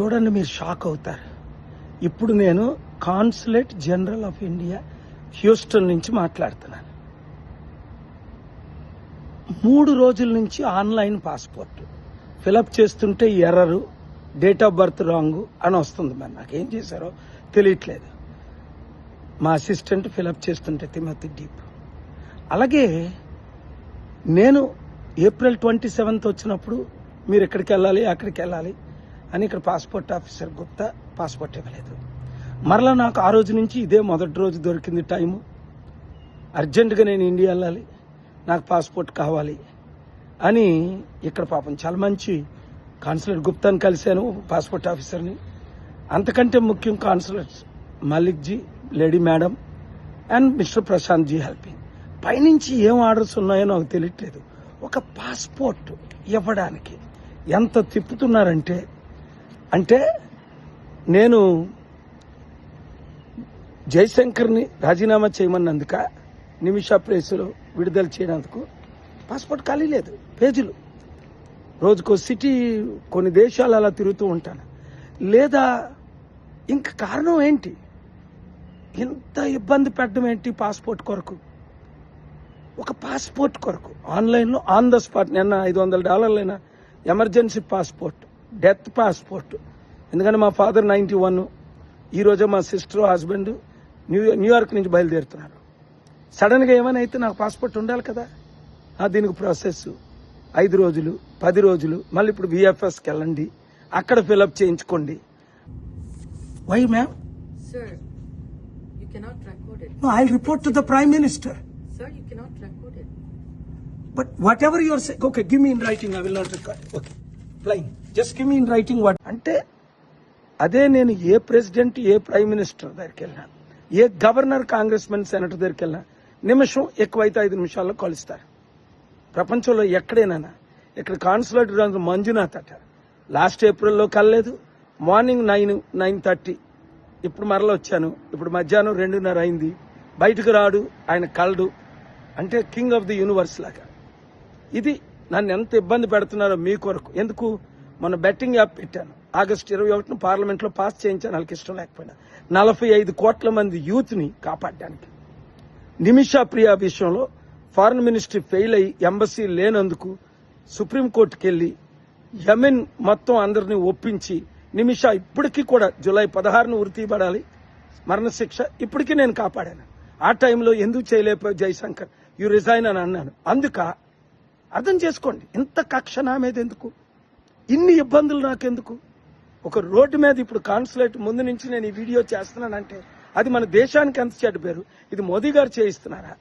చూడండి మీరు షాక్ అవుతారు. ఇప్పుడు నేను consulate general of India Houston నుంచి మాట్లాడుతున్నాను. మూడు రోజుల నుంచి ఆన్లైన్ పాస్పోర్ట్. ఫిలప్ చేస్తుంటే error date of birth wrong అని వస్తుంది మరి. నాకేం చేశారో తెలియట్లేదు. మా అసిస్టెంట్ ఫిలప్ చేస్తుంటే తిమ్మతి డీప్. అలాగే నేను ఏప్రిల్ ట్వంటీ సెవెంత్ వచ్చినప్పుడు మీరు ఎక్కడికి వెళ్ళాలి అక్కడికి వెళ్ళాలి అని ఇక్కడ పాస్పోర్ట్ ఆఫీసర్ గుప్తా పాస్పోర్ట్ ఇవ్వలేదు. మరలా నాకు ఆ రోజు నుంచి ఇదే మొదటి రోజు దొరికింది టైము. అర్జెంటుగా నేను ఇండియా వెళ్ళాలి. నాకు పాస్పోర్ట్ కావాలి అని ఇక్కడ పాపం చాలా మంచి కాన్సులేట్ గుప్తాని కలిశాను పాస్పోర్ట్ ఆఫీసర్ని. అంతకంటే ముఖ్యం consulate Malik ji lady madam and mister Prashanth ji helping. పైనుంచి ఏం ఆర్డర్స్ ఉన్నాయో నాకు తెలియట్లేదు. ఒక పాస్పోర్ట్ ఇవ్వడానికి ఎంత తిప్పుతున్నారంటే అంటే నేను జయశంకర్ని రాజీనామా చేయమన్నందుక నిమిషా ప్లేసులో విడుదల చేయడానికి పాస్పోర్ట్ ఖాళీ లేదు పేజీలు. రోజుకో సిటీ కొన్ని దేశాలు అలా తిరుగుతూ ఉంటాను. లేదా ఇంక కారణం ఏంటి? ఇంత ఇబ్బంది పెట్టడం ఏంటి పాస్పోర్ట్ కొరకు? ఒక పాస్పోర్ట్ కొరకు. ఆన్లైన్లో ఆన్ ద స్పాట్ నిన్న ఐదు వందల డాలర్లైన ఎమర్జెన్సీ పాస్పోర్ట్. Death passport. ఎందుకంటే మా ఫాదర్ నైంటీ వన్ ఈ రోజే మా సిస్టర్ హస్బెండ్ న్యూ న్యూయార్క్ నుంచి బయలుదేరుతున్నారు. సడన్గా ఏమైనా అయితే నాకు పాస్పోర్ట్ ఉండాలి కదా? ఆ దీనికి ప్రాసెస్. ఐదు రోజులు పది రోజులు మళ్ళీ ఇప్పుడు విఎఫ్ఎస్కి వెళ్ళండి. అక్కడ ఫిలప్ చేయించుకోండి. Why ma'am Sir, you cannot record it. I report to the prime minister Sir, you cannot record it. But whatever you're saying, okay, give me in writing, I just give record. Writing flying. అంటే అదే నేను ఏ president ఏ prime minister దగ్గరికి వెళ్ళినా ఏ governor congressmen senator దగ్గరికి వెళ్ళినా నిమిషం ఎక్కువైతే ఐదు నిమిషాల్లో కలుస్తారు. ప్రపంచంలో ఎక్కడైనా ఇక్కడ కాన్సులేట్ మంజునాథ్ అట. లాస్ట్ ఏప్రిల్లో కలలేదు. మార్నింగ్ నైన్ నైన్ థర్టీ ఇప్పుడు మరల వచ్చాను. ఇప్పుడు మధ్యాహ్నం రెండున్నర అయింది. బయటకు రాడు ఆయన కలడు. అంటే కింగ్ ఆఫ్ ది యూనివర్స్ లాగా. ఇది నన్ను ఎంత ఇబ్బంది పెడుతున్నారో మీ కొరకు. ఎందుకు? మన బెట్టింగ్ యాప్ పెట్టాను. ఆగస్టు ఇరవై ఒకటిన పార్లమెంట్లో పాస్ చేయించాను. వాళ్ళకి ఇష్టం లేకపోయినా. నలభై ఐదు కోట్ల మంది యూత్ని కాపాడడానికి. నిమిషా ప్రియా విషయంలో ఫారెన్ మినిస్ట్రీ ఫెయిల్ అయ్యి ఎంబసీ లేనందుకు సుప్రీంకోర్టుకి వెళ్ళి యమెన్ మొత్తం అందరినీ ఒప్పించి నిమిషా ఇప్పటికీ కూడా జూలై పదహారును ఉరి తీయబడాలి. మరణశిక్ష ఇప్పటికీ నేను కాపాడాను. ఆ టైంలో ఎందుకు చేయలేకపోయావు జయశంకర్? యు రిజైన్ అని అన్నాను. అందుక అర్థం చేసుకోండి. ఇంత కక్ష నా మీద ఎందుకు? ఇన్ని ఇబ్బందులు నాకెందుకు? ఒక రోడ్డు మీద ఇప్పుడు కాన్సులేట్ ముందు నుంచి నేను ఈ వీడియో చేస్తున్నానంటే అది మన దేశానికి ఎంత చెడ్డ పేరు? ఇది మోదీ గారు చేయిస్తున్నారా?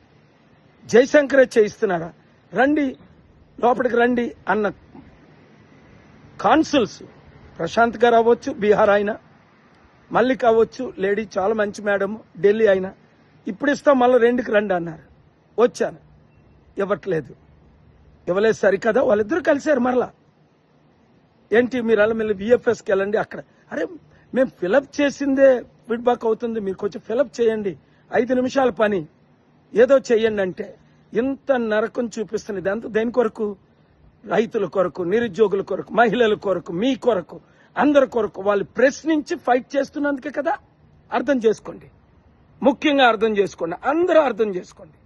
జయశంకరే చేయిస్తున్నారా? రండి లోపలికి రండి అన్న కాన్సుల్స్. ప్రశాంత్ గారు అవ్వచ్చు బీహార్ ఆయన మల్లిక్ అవ్వచ్చు లేడీ చాలా మంచి మేడం ఢిల్లీ అయినా. ఇప్పుడు ఇస్తాం మళ్ళీ రెండుకి రండి అన్నారు. వచ్చాను. ఇవ్వట్లేదు. ఇవ్వలేదు సరికదా వాళ్ళిద్దరూ కలిశారు మరలా. ఏంటి మీరు అలా మళ్ళీ విఎఫ్ఎస్కి వెళ్ళండి అక్కడ? అరే మేము ఫిలప్ చేసిందే ఫీడ్బ్యాక్ అవుతుంది మీరు కొంచెం ఫిలప్ చేయండి. ఐదు నిమిషాల పని. ఏదో చెయ్యండి అంటే ఇంత నరకం చూపిస్తుంది ఇదంతా దేని కొరకు? రైతుల కొరకు నిరుద్యోగుల కొరకు మహిళల కొరకు మీ కొరకు అందరి కొరకు వాళ్ళు ప్రశ్నించి ఫైట్ చేస్తున్నందుకే కదా? అర్థం చేసుకోండి. ముఖ్యంగా అర్థం చేసుకోండి. అందరూ అర్థం చేసుకోండి.